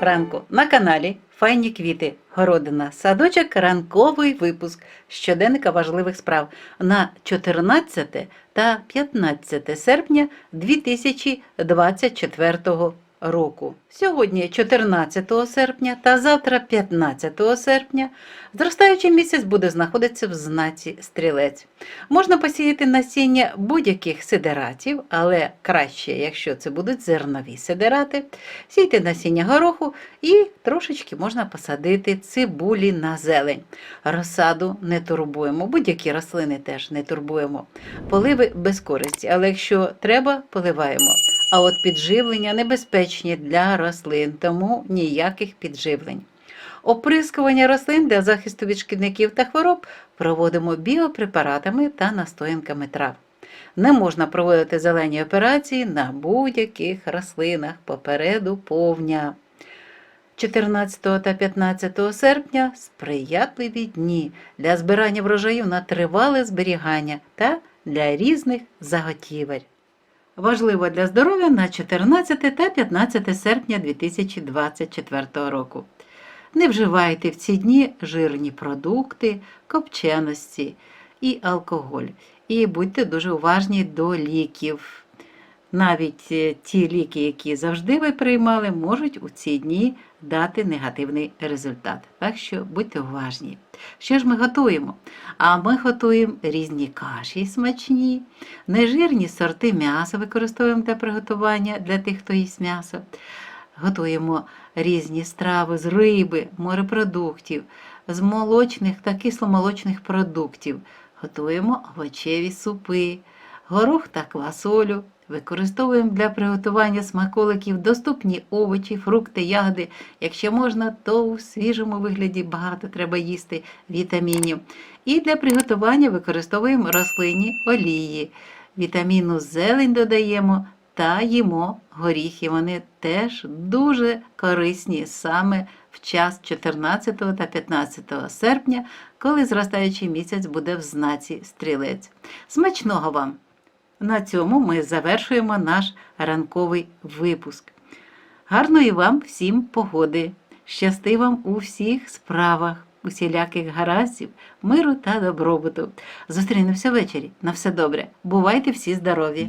ранку. На каналі Файні квіти, городина, садочок, ранковий випуск щоденника важливих справ на 14 та 15 серпня 2024 року. Сьогодні 14 серпня та завтра 15 серпня зростаючий місяць буде знаходитися в знаці стрілець. Можна посіяти насіння будь-яких сидератів, але краще, якщо це будуть зернові сидерати, сійте насіння гороху і трошечки можна посадити цибулі на зелень. Розсаду не турбуємо, будь-які рослини теж не турбуємо. Поливи без користі, але якщо треба, поливаємо. А от підживлення небезпечні для рослин, тому ніяких підживлень. Оприскування рослин для захисту від шкідників та хвороб проводимо біопрепаратами та настоянками трав. Не можна проводити зелені операції на будь-яких рослинах попереду повня. 14 та 15 серпня сприятливі дні для збирання врожаю на тривале зберігання та для різних заготівель. Важливо для здоров'я на 14 та 15 серпня 2024 року. Не вживайте в ці дні жирні продукти, копченості і алкоголь. І будьте дуже уважні до ліків. Навіть е, ті ліки, які завжди ви приймали, можуть у ці дні дати негативний результат. Так що будьте уважні. Що ж ми готуємо? А ми готуємо різні каші смачні, нежирні сорти м'яса використовуємо для приготування для тих, хто їсть м'ясо. Готуємо різні страви з риби, морепродуктів, з молочних та кисломолочних продуктів. Готуємо овочеві супи, горох та квасолю. Використовуємо для приготування смаколиків доступні овочі, фрукти, ягоди. Якщо можна, то у свіжому вигляді багато треба їсти вітамінів. І для приготування використовуємо рослинні олії. Вітаміну зелень додаємо та їмо горіхи. Вони теж дуже корисні саме в час 14 та 15 серпня, коли зростаючий місяць буде в знаці стрілець. Смачного вам! На цьому ми завершуємо наш ранковий випуск. Гарної вам всім погоди! Щасти вам у всіх справах, усіляких гараздів, миру та добробуту. Зустрінемося ввечері. На все добре. Бувайте всі здорові!